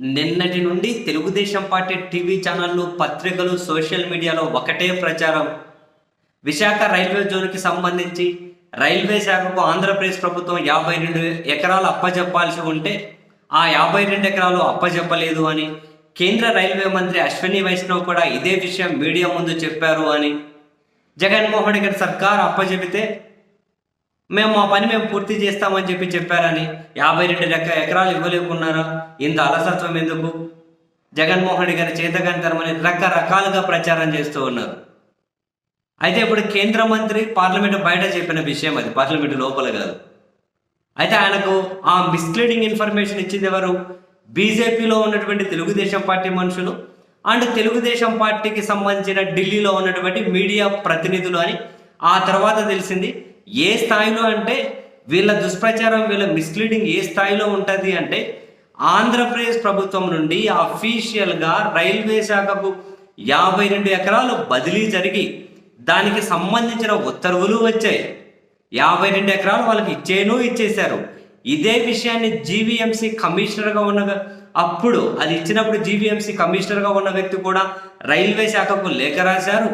నిన్నటి నుండి Telugu Desam party TV ఛానళ్ళు పత్రికలు సోషల్ మీడియాలో ఒకటే ప్రచారం. విశాఖ రైల్వే జోన్కి సంబంధించి రైల్వే శాఖకు ఆంధ్రప్రదేశ్ ప్రభుత్వం యాభై రెండు ఎకరాలు అప్పజెప్పాల్సి ఉంటే ఆ యాభై రెండు ఎకరాలు అప్పజెప్పలేదు అని కేంద్ర రైల్వే మంత్రి అశ్విని వైష్ణవ్ కూడా ఇదే విషయం మీడియా ముందు చెప్పారు అని. జగన్మోహన్ రెడ్డి గారి సర్కార్ అప్పజెపితే మేము మా పని మేము పూర్తి చేస్తామని చెప్పి చెప్పారని యాభై రెండు లెక్క ఎకరాలు ఇవ్వలేకున్నారా? ఇంత అలసత్వం ఎందుకు? జగన్మోహన్ రెడ్డి గారి చేతకంతరమని రకరకాలుగా ప్రచారం చేస్తూ ఉన్నారు. అయితే ఇప్పుడు కేంద్ర మంత్రి పార్లమెంట్ బయట చెప్పిన విషయం అది పార్లమెంట్ లోపల కాదు. అయితే ఆయనకు ఆ మిస్లీడింగ్ ఇన్ఫర్మేషన్ ఇచ్చింది ఎవరు? బీజేపీలో ఉన్నటువంటి తెలుగుదేశం పార్టీ మనుషులు. అండ్ తెలుగుదేశం పార్టీకి సంబంధించిన ఢిల్లీలో ఉన్నటువంటి మీడియా ప్రతినిధులు అని ఆ తర్వాత తెలిసింది. ఏ స్థాయిలో అంటే వీళ్ళ దుష్ప్రచారం వీళ్ళ మిస్లీడింగ్ ఏ స్థాయిలో ఉంటుంది అంటే ఆంధ్రప్రదేశ్ ప్రభుత్వం నుండి అఫీషియల్గా రైల్వే శాఖకు యాభై రెండు ఎకరాలు బదిలీ జరిగి దానికి సంబంధించిన ఉత్తర్వులు వచ్చాయి. యాభై రెండు ఎకరాలు వాళ్ళకి ఇచ్చేను ఇచ్చేశారు. ఇదే విషయాన్ని జీవీఎంసీ కమిషనర్గా ఉన్న అప్పుడు అది ఇచ్చినప్పుడు జీవీఎంసీ కమిషనర్గా ఉన్న వ్యక్తి కూడా రైల్వే శాఖకు లేఖ రాశారు.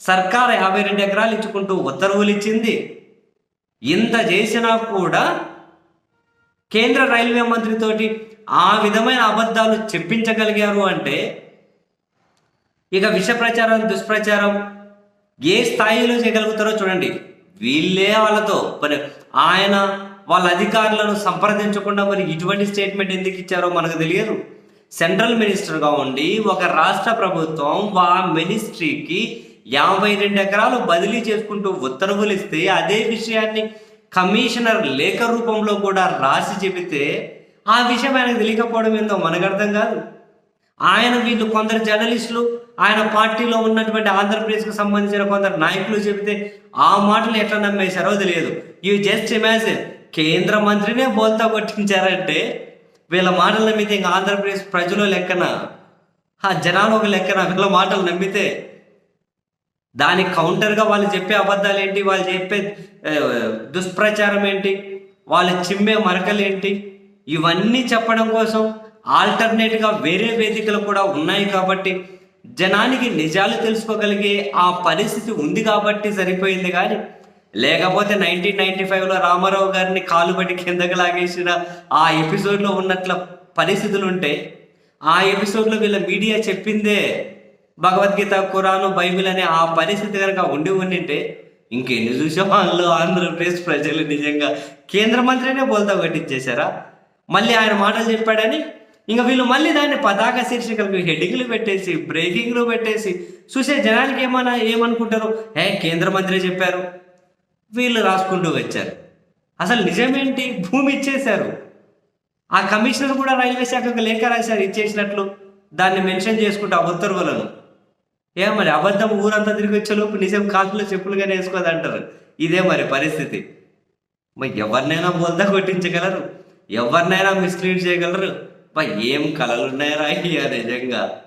సర్కార్ యాభై రెండు ఎకరాలు ఇచ్చుకుంటూ ఉత్తర్వులు ఇచ్చింది. ఇంత చేసినా కూడా కేంద్ర రైల్వే మంత్రితోటి ఆ విధమైన అబద్ధాలు చెప్పించగలిగారు అంటే ఇక విష ప్రచారం దుష్ప్రచారం ఏ స్థాయిలో చేయగలుగుతారో చూడండి. వీళ్ళే వాళ్ళతో మరి ఆయన వాళ్ళ అధికారులను సంప్రదించకుండా మరి ఇటువంటి స్టేట్మెంట్ ఎందుకు ఇచ్చారో మనకు తెలియదు. సెంట్రల్ మినిస్టర్గా ఉండి ఒక రాష్ట్ర ప్రభుత్వం ఆ మినిస్ట్రీకి యాభై రెండు ఎకరాలు బదిలీ చేసుకుంటూ ఉత్తర్వులు ఇస్తే అదే విషయాన్ని కమిషనర్ లేఖ రూపంలో కూడా రాసి చెబితే ఆ విషయం ఆయనకు తెలియకపోవడం ఏందో మనకు అర్థం కాదు. ఆయన వీళ్ళు కొందరు జర్నలిస్టులు ఆయన పార్టీలో ఉన్నటువంటి ఆంధ్రప్రదేశ్కు సంబంధించిన కొందరు నాయకులు చెబితే ఆ మాటలు ఎట్లా నమ్మేశారో తెలియదు. యూ జస్ట్ ఇమాజిన్ కేంద్ర మంత్రినే బోల్తా కొట్టించారంటే వీళ్ళ మాటలు నమ్మితే ఇంకా ఆంధ్రప్రదేశ్ ప్రజలు లెక్కన ఆ జనాలు ఒక లెక్కన వీళ్ళ మాటలు నమ్మితే దానికి కౌంటర్గా వాళ్ళు చెప్పే అబద్ధాలు ఏంటి? వాళ్ళు చెప్పే దుష్ప్రచారం ఏంటి? వాళ్ళు చిమ్మే మరకలు ఏంటి? ఇవన్నీ చెప్పడం కోసం ఆల్టర్నేట్గా వేరే వేదికలు కూడా ఉన్నాయి కాబట్టి జనానికి నిజాలు తెలుసుకోగలిగే ఆ పరిస్థితి ఉంది కాబట్టి సరిపోయింది కానీ లేకపోతే నైన్టీన్ నైన్టీ ఫైవ్లో రామారావు గారిని కాలుబడి కిందకి లాగేసిన ఆ ఎపిసోడ్లో ఉన్నట్ల పరిస్థితులు ఉంటే ఆ ఎపిసోడ్లో వీళ్ళ మీడియా చెప్పిందే భగవద్గీత ఖురాను బైబిల్ అనే ఆ పరిస్థితి కనుక ఉండి ఉండింటే ఇంకెన్ని చూసాం? వాళ్ళు ఆంధ్రప్రదేశ్ ప్రజలు నిజంగా కేంద్ర మంత్రినే బోల్తా కొట్టించేశారా? మళ్ళీ ఆయన మాటలు చెప్పాడని ఇంకా వీళ్ళు మళ్ళీ దాన్ని పతాక శీర్షికలకు హెడ్డింగ్లు పెట్టేసి బ్రేకింగ్లు పెట్టేసి చూసే జనానికి ఏమన్నా ఏమనుకుంటారు? ఏ కేంద్ర మంత్రి చెప్పారు. వీళ్ళు రాసుకుంటూ వచ్చారు. అసలు నిజమేంటి? భూమి ఇచ్చేశారు. ఆ కమిషనర్ కూడా రైల్వే శాఖకు లేఖ రాశారు ఇచ్చేసినట్లు. దాన్ని మెన్షన్ చేసుకుంటూ ఆ ఉత్తర్వులను. ఏ మరి అబద్ధం ఊరంతా తిరిగి వచ్చేలోపు నిజం కాసులో చెప్పులుగానే వేసుకోదంటారు ఇదే మరి పరిస్థితి. మరి ఎవరినైనా బోల్దా కొట్టించగలరు? ఎవరినైనా మిస్లీడ్ చేయగలరు? మరి ఏం కళలున్నాయరా అయ్యా నిజంగా?